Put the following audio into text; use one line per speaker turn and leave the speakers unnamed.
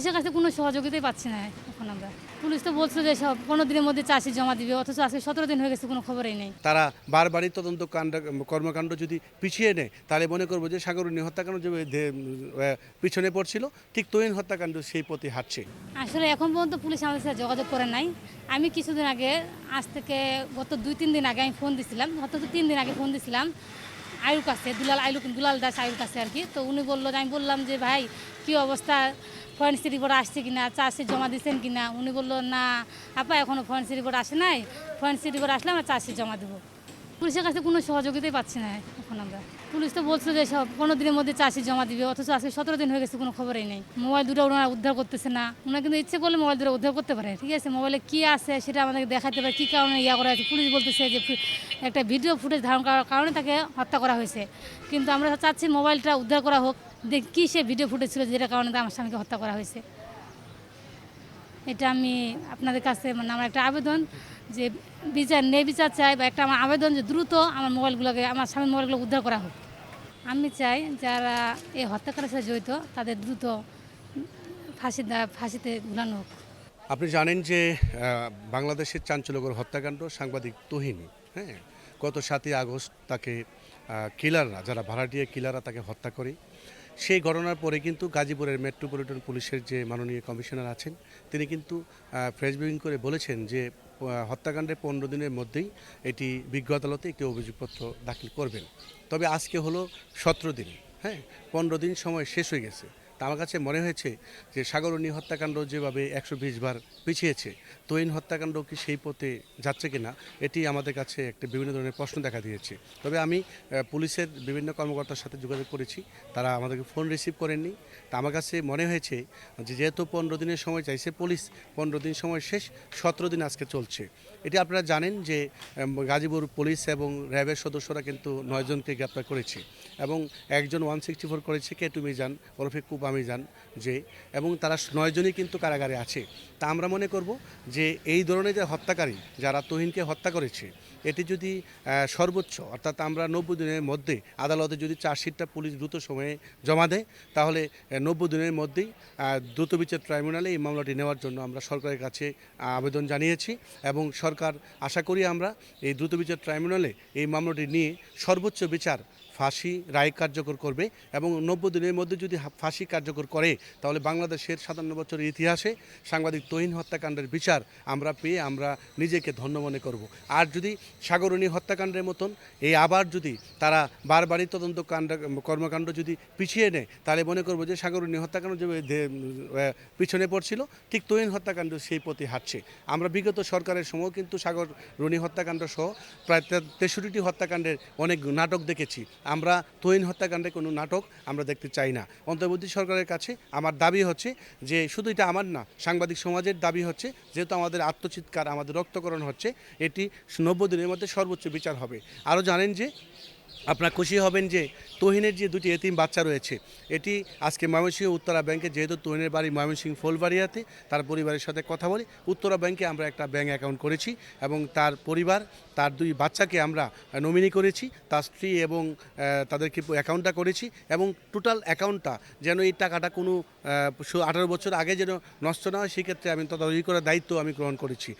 পুলিশের কাছে কোনো সহযোগিতাই পাচ্ছি না এখন আমরা। পুলিশ তো বলছিল যে সব পনেরো দিনের মধ্যে চাষি জমা দিবে অথচ আজকে সতেরো দিন হয়ে গেছে কোনো খবরই নেই।
তারা বারবারই তদন্ত কাণ্ড কর্মকাণ্ড যদি পিছিয়ে নেয় তাহলে মনে করব যে সাগরণী হত্যাকাণ্ড যে পিছনে পড়ছিল ঠিক তৈন হত্যাকাণ্ড সেই প্রতি হাঁটছে।
আসলে এখন পর্যন্ত পুলিশ আমাদের সাথে যোগাযোগ করে নাই। আমি কিছুদিন আগে আজ থেকে গত দুই তিন দিন আগে আমি ফোন দিছিলাম গত তিন দিন আগে ফোন দিছিলাম আয়ুর কাছে দুলাল আয়ু দুলাল দাস আয়ুর কাছে আর কি। তো উনি বলল আমি বললাম যে ভাই কি অবস্থা? ফরেন্সিক রিপোর্ট আসছে কিনা চাষি জমা দিচ্ছেন কিনা? উনি বলল, না, আপা এখনও ফরেন্সিক রিপোর্ট আসে নাই। ফরেন্সিক রিপোর্ট আসলে আমরা চাষি জমা দেবো। পুলিশের কাছে কোনো সহযোগিতাই পাচ্ছি না এখন আমরা। পুলিশ তো বলছিল যে সব পনেরো দিনের মধ্যে চাষি জমা দিবে, অথচ আজকে সতেরো দিন হয়ে গেছে, কোনো খবরই নেই। মোবাইল দুটো ওনারা উদ্ধার করতেছে না। ওনারা কিন্তু ইচ্ছে করলে মোবাইল দুটো উদ্ধার করতে পারে, ঠিক আছে? মোবাইলে কী আছে সেটা আমাদেরকে দেখাতে পারে, কী কারণে ইয়া করা হয়েছে। পুলিশ বলতেছে যে একটা ভিডিও ফুটেজ ধারণ করার কারণে তাকে হত্যা করা হয়েছে। কিন্তু আমরা চাচ্ছি মোবাইলটা উদ্ধার করা হোক। দেখ সে ভিডিও ফুটেজ ছিল যেটার কারণে আমার স্বামীকে হত্যা করা হয়েছে? এটা আমি আপনাদের কাছে মানে আমার একটা আবেদন যে বিচার নে বিচার চাই বা একটা আমার আবেদন যে দ্রুত আমার মোবাইলগুলোকে, আমার স্বামীর মোবাইলগুলো উদ্ধার করা হোক। আমি চাই যারা এই হত্যাকারীর সাথে জড়িত, তাদের দ্রুত ফাঁসি ফাঁসিতে ঝুলানো হোক।
আপনি জানেন যে বাংলাদেশের চাঞ্চল্যকর হত্যাকাণ্ড সাংবাদিক তহিনী হ্যাঁ? গত সাতই আগস্ট তাকে কিলাররা, যারা ভাড়াটিয়া কিলাররা তাকে হত্যা করে সেই ঘটনার পরে কিন্তু গাজীপুরের মেট্রোপলিটন পুলিশের যে মাননীয় কমিশনার আছেন, তিনি কিন্তু ফেসবুকিং করে বলেছেন যে হত্যাকাণ্ডের পনেরো দিনের মধ্যেই এটি বিজ্ঞ আদালতে একটি অভিযোগপত্র দাখিল করবেন। তবে আজকে হলো সতেরো দিন হ্যাঁ? পনেরো দিন সময় শেষ হয়ে গেছে। তা আমার কাছে মনে হয়েছে যে সাগরণী হত্যাকাণ্ড যেভাবে একশো বিশ বার পিছিয়েছে, তৈন হত্যাকাণ্ড কি সেই পথে যাচ্ছে কিনা, এটি আমাদের কাছে একটা বিভিন্ন ধরনের প্রশ্ন দেখা দিয়েছে। তবে আমি পুলিশের বিভিন্ন কর্মকর্তার সাথে যোগাযোগ করেছি, তারা আমাদেরকে ফোন রিসিভ করেননি। তা আমার কাছে মনে হয়েছে যে যেহেতু পনেরো দিনের সময় চাইছে পুলিশ, পনেরো দিন সময় শেষ, সতেরো দিন আজকে চলছে। এটি আপনারা জানেন যে গাজীপুর পুলিশ এবং র্যাবের সদস্যরা কিন্তু নয়জনকে গ্রেপ্তার করেছে এবং একজন ওয়ান সিক্সটি ফোর করেছে, কে কেটু মিজান ওরফে কুপা মিজান যে, এবং তারা নয়জনই কিন্তু কারাগারে আছে। তা আমরা মনে করব যে, এই ধরনের যে হত্যাকারী যারা তহিনকে হত্যা করেছে, এটি যদি সর্বোচ্চ, অর্থাৎ আমরা নব্বই দিনের মধ্যে আদালতে যদি চার্জশিটটা পুলিশ দ্রুত সময়ে জমা দেয়, তাহলে নব্বই দিনের মধ্যেই দ্রুত বিচার ট্রাইব্যুনালে এই মামলাটি নেওয়ার জন্য আমরা সরকারের কাছে আবেদন জানিয়েছি এবং সরকার, আশা করি আমরা এই দ্রুত বিচার ট্রাইব্যুনালে এই মামলাটি নিয়ে সর্বোচ্চ বিচার ফাঁসি রায় কার্যকর করবে এবং নব্বই দিনের মধ্যে যদি ফাঁসি কার্যকর করে, তাহলে বাংলাদেশের সাতান্ন বছরের ইতিহাসে সাংবাদিক তহিন হত্যাকাণ্ডের বিচার আমরা পেয়ে আমরা নিজেকে ধন্য মনে করব। আর যদি সাগরণী হত্যাকাণ্ডের মতন এই আবার যদি তারা বারবারই তদন্ত কাণ্ড, কর্মকাণ্ড যদি পিছিয়ে নেয়, তাহলে মনে করব যে সাগরণী হত্যাকাণ্ড যে পিছনে পড়ছিল, ঠিক তহিন হত্যাকাণ্ড সেই পথে হাঁটছে। আমরা বিগত সরকারের সময় কিন্তু সাগর রনি হত্যাকাণ্ড সহ প্রায় তেষট্টিটি হত্যাকাণ্ডের অনেক নাটক দেখেছি। আমরা তৈন হত্যাকাণ্ডে কোনো নাটক আমরা দেখতে চাই না। অন্তর্বর্তী সরকারের কাছে আমার দাবি হচ্ছে যে শুধু এটা আমার না, সাংবাদিক সমাজের দাবি হচ্ছে, যেহেতু আমাদের আত্মচিৎকার, আমাদের রক্তকরণ হচ্ছে, এটি নব্বই দিনের মধ্যে সর্বোচ্চ বিচার হবে। আরও জানেন যে আপনারা খুশি হবেন যে তোহিনের যে দুটি এতিম বাচ্চা রয়েছে, এটি আজকে ময়মনসিংহ উত্তরা ব্যাংকে, যেহেতু তহিনের বাড়ি ময়মনসিংহ ফুলবাড়িয়াতে, তার পরিবারের সাথে কথা বলি, উত্তরা ব্যাংকে আমরা একটা ব্যাংক অ্যাকাউন্ট করেছি এবং তার পরিবার, তার দুই বাচ্চাকে আমরা নমিনি করেছি, তার স্ত্রী এবং তাদেরকে অ্যাকাউন্টটা করেছি এবং টোটাল অ্যাকাউন্টটা যেন এই টাকাটা কোনো আঠারো বছর আগে যেন নষ্ট না হয় সেক্ষেত্রে আমি তদারকি করার দায়িত্ব আমি গ্রহণ করেছি।